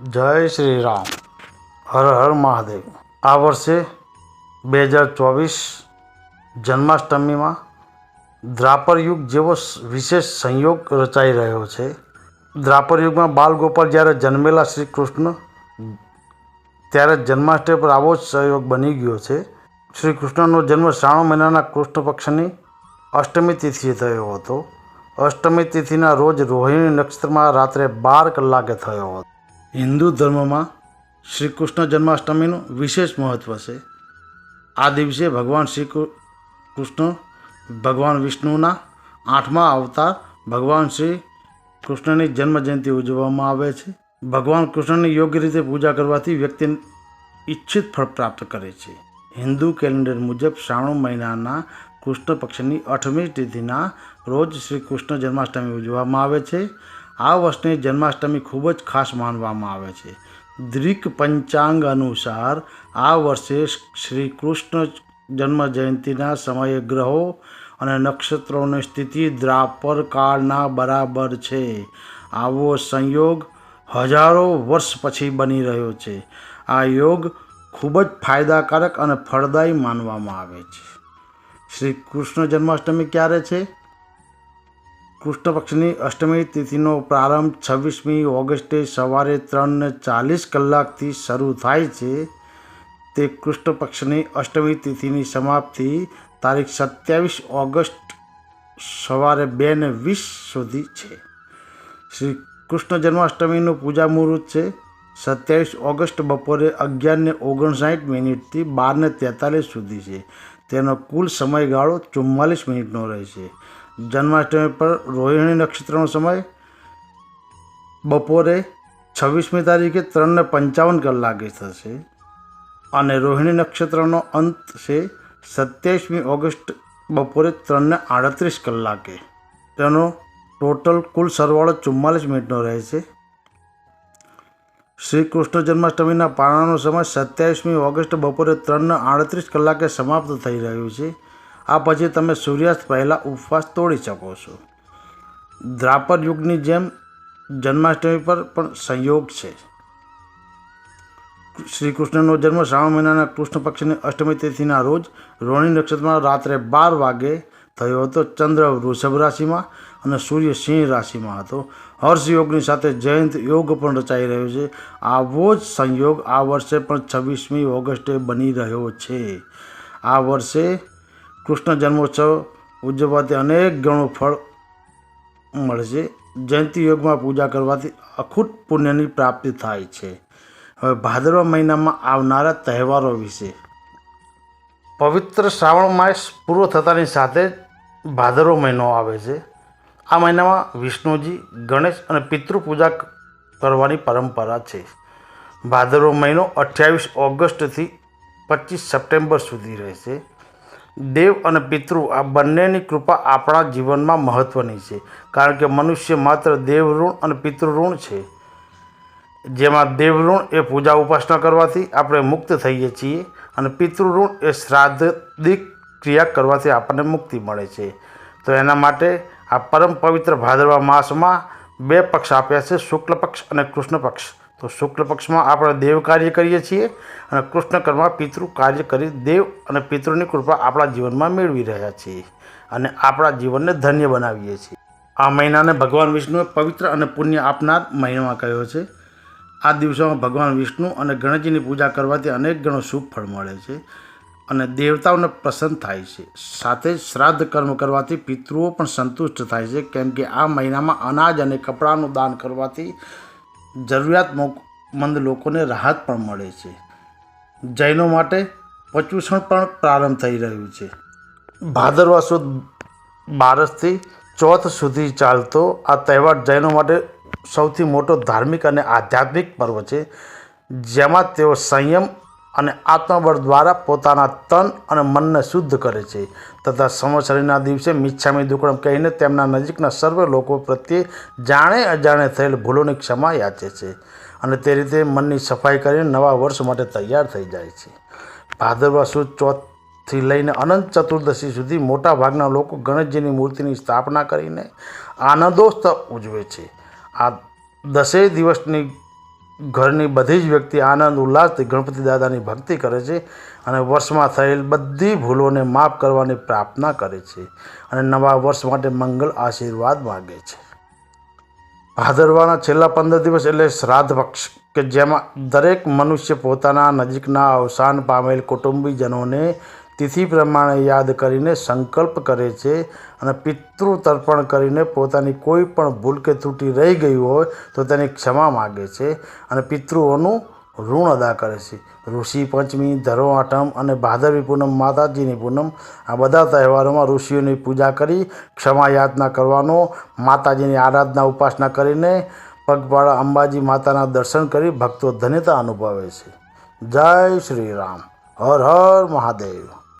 જય શ્રી રામ. હર હર મહાદેવ. આ વર્ષે બે હજાર ચોવીસ જન્માષ્ટમીમાં દ્રાપર યુગ જેવો વિશેષ સંયોગ રચાઈ રહ્યો છે. દ્રાપર યુગમાં બાલગોપાલ જ્યારે જન્મેલા શ્રી કૃષ્ણ, ત્યારે જન્માષ્ટમી પર આવો જ સંયોગ બની ગયો છે. શ્રી કૃષ્ણનો જન્મ શ્રાવણ મહિનાના કૃષ્ણ પક્ષની અષ્ટમી તિથિએ થયો હતો. અષ્ટમી તિથિના રોજ રોહિણી નક્ષત્રમાં રાત્રે બાર કલાકે થયો હતો. હિન્દુ ધર્મમાં શ્રી કૃષ્ણ જન્માષ્ટમીનું વિશેષ મહત્ત્વ છે. આ દિવસે ભગવાન શ્રી કૃષ્ણ ભગવાન વિષ્ણુના આઠમા અવતાર ભગવાન શ્રી કૃષ્ણની જન્મજયંતિ ઉજવવામાં આવે છે. ભગવાન કૃષ્ણની યોગ્ય રીતે પૂજા કરવાથી વ્યક્તિ ઈચ્છિત ફળ પ્રાપ્ત કરે છે. હિન્દુ કેલેન્ડર મુજબ શ્રાવણ મહિનાના કૃષ્ણ પક્ષની અઠમી તિથિના રોજ શ્રી કૃષ્ણ જન્માષ્ટમી ઉજવવામાં આવે છે. આ વર્ષની જન્માષ્ટમી ખૂબ જ ખાસ માનવામાં આવે છે. દ્રિક પંચાંગ અનુસાર આ વર્ષે શ્રી કૃષ્ણ જન્મ જયંતિના સમયે ગ્રહો અને નક્ષત્રોની સ્થિતિ દ્રાપર કાળના બરાબર છે. આવો સંયોગ હજારો વર્ષ પછી બની રહ્યો છે. આ યોગ ખૂબ જ ફાયદાકારક અને ફળદાયી માનવામાં આવે છે. શ્રી કૃષ્ણ જન્માષ્ટમી ક્યારે છે? કૃષ્ણ પક્ષની અષ્ટમી તિથિનો પ્રારંભ છવ્વીસમી ઓગસ્ટે સવારે ત્રણને ચાલીસ કલાકથી શરૂ થાય છે. તે કૃષ્ણપક્ષની અષ્ટમી તિથિની સમાપ્તિ તારીખ સત્યાવીસ ઓગસ્ટ સવારે બે ને વીસ સુધી છે. શ્રી કૃષ્ણ જન્માષ્ટમીનું પૂજા મુહૂર્ત છે. સત્યાવીસ ઓગસ્ટ બપોરે અગિયારને ઓગણસાઠ મિનિટથી બારને તેતાલીસ સુધી છે. તેનો કુલ સમયગાળો ચુમ્માલીસ મિનિટનો રહેશે. જન્માષ્ટમી પર રોહિણી નક્ષત્રનો સમય બપોરે છવ્વીસમી તારીખે ત્રણને પંચાવન કલાકે થશે અને રોહિણી નક્ષત્રનો અંત છે સત્યાવીસમી ઓગસ્ટ બપોરે ત્રણને આડત્રીસ કલાકે. તેનો ટોટલ કુલ સરવાળો ચુમ્માલીસ મિનિટનો રહે છે. શ્રી કૃષ્ણ જન્માષ્ટમીના પારણાનો સમય સત્યાવીસમી ઓગસ્ટ બપોરે ત્રણને આડત્રીસ કલાકે સમાપ્ત થઈ રહ્યું છે. આ પછી તમે સૂર્યાસ્ત પહેલાં ઉપવાસ તોડી શકો છો. દ્રાપર યુગની જેમ જન્માષ્ટમી પર પણ સંયોગ છે. શ્રી કૃષ્ણનો જન્મ શ્રાવણ મહિનાના કૃષ્ણ પક્ષની અષ્ટમી તિથિના રોજ રોહિણી નક્ષત્રમાં રાત્રે બાર વાગે થયો હતો. ચંદ્ર વૃષભ રાશિમાં અને સૂર્ય સિંહ રાશિમાં હતો. હર્ષ યોગની સાથે જયંત યોગ પણ રચાઈ રહ્યો છે. આવો જ સંયોગ આ વર્ષે પણ છવ્વીસમી ઓગસ્ટે બની રહ્યો છે. આ વર્ષે કૃષ્ણ જન્મોત્સવ ઉજવવાથી અનેક ગણું ફળ મળે છે. જયંતિ યોગમાં પૂજા કરવાથી અખૂટ પુણ્યની પ્રાપ્તિ થાય છે. હવે ભાદરવા મહિનામાં આવનારા તહેવારો વિશે. પવિત્ર શ્રાવણ માસ પૂરો થતાની સાથે જ ભાદરવો મહિનો આવે છે. આ મહિનામાં વિષ્ણુજી, ગણેશ અને પિતૃ પૂજા કરવાની પરંપરા છે. ભાદરવો મહિનો અઠ્યાવીસ ઓગસ્ટથી પચીસ સપ્ટેમ્બર સુધી રહેશે. દેવ અને પિતૃ આ બંનેની કૃપા આપણા જીવનમાં મહત્ત્વની છે. કારણ કે મનુષ્ય માત્ર દેવ ઋણ અને પિતૃ છે. જેમાં દેવ ઋણ એ પૂજા ઉપાસના કરવાથી આપણે મુક્ત થઈએ છીએ અને પિતૃઋણ એ શ્રાદ્ધિક ક્રિયા કરવાથી આપણને મુક્તિ મળે છે. તો એના માટે આ પરમ પવિત્ર ભાદરવા માસમાં બે પક્ષ આપ્યા છે શુક્લ પક્ષ અને કૃષ્ણ પક્ષ તો શુક્લ પક્ષમાં આપણે દેવ કાર્ય કરીએ છીએ અને કૃષ્ણ કર્મમાં પિતૃ કાર્ય કરી દેવ અને પિતૃની કૃપા આપણા જીવનમાં મેળવી રહ્યા છીએ અને આપણા જીવનને ધન્ય બનાવીએ છીએ. આ મહિનાને ભગવાન વિષ્ણુએ પવિત્ર અને પુણ્ય આપનાર મહિનામાં કહ્યો છે. આ દિવસોમાં ભગવાન વિષ્ણુ અને ગણેશજીની પૂજા કરવાથી અનેક ગણો શુભ ફળ મળે છે અને દેવતાઓને પ્રસન્ન થાય છે. સાથે શ્રાદ્ધ કર્મ કરવાથી પિતૃઓ પણ સંતુષ્ટ થાય છે. કેમ કે આ મહિનામાં અનાજ અને કપડાનું દાન કરવાથી જરૂરિયાતમંદ લોકોને રાહત પણ મળે છે. જૈનો માટે પચુષણ પણ પ્રારંભ થઈ રહ્યું છે. ભાદરવા સુદ બારસથી ચોથ સુધી ચાલતો આ તહેવાર જૈનો માટે સૌથી મોટો ધાર્મિક અને આધ્યાત્મિક પર્વ છે. જેમાં તેઓ સંયમ અને આત્મબળ દ્વારા પોતાના તન અને મનને શુદ્ધ કરે છે. તથા સમસરીના દિવસે મિચ્છામી દુકડમ કહીને તેમના નજીકના સર્વ લોકો પ્રત્યે જાણે અજાણે થયેલ ભૂલોની ક્ષમા યાચે છે અને તે રીતે મનની સફાઈ કરીને નવા વર્ષ માટે તૈયાર થઈ જાય છે. ભાદરવા સુદ ચોથથી લઈને અનંત ચતુર્દશી સુધી મોટા ભાગના લોકો ગણેશજીની મૂર્તિની સ્થાપના કરીને આનંદોત્સવ ઉજવે છે. આ દસેય દિવસની ઘરની બધી જ વ્યક્તિ આનંદ, ઉલ્લાસથી ગણપતિ દાદાની ભક્તિ કરે છે અને વર્ષમાં થયેલ બધી ભૂલોને માફ કરવાની પ્રાર્થના કરે છે અને નવા વર્ષ માટે મંગલ આશીર્વાદ માગે છે. ભાદરવાના છેલ્લા પંદર દિવસ એટલે શ્રાદ્ધ પક્ષ, કે જેમાં દરેક મનુષ્ય પોતાના નજીકના અવસાન પામેલ કુટુંબીજનોને તિથિ પ્રમાણે યાદ કરીને સંકલ્પ કરે છે અને પિતૃ તર્પણ કરીને પોતાની કોઈ પણ ભૂલ કે ત્રુટિ રહી ગઈ હોય તો તેની ક્ષમા માગે છે અને પિતૃઓનું ઋણ અદા કરે છે. ઋષિ પંચમી, ધરો આઠમ અને ભાદરવી પૂનમ, માતાજીની પૂનમ, આ બધા તહેવારોમાં ઋષિઓની પૂજા કરી ક્ષમા યાચના કરવાનો, માતાજીની આરાધના ઉપાસના કરીને પગપાળા અંબાજી માતાના દર્શન કરી ભક્તો ધન્યતા અનુભવે છે. જય શ્રી રામ. હર હર મહાદેવ.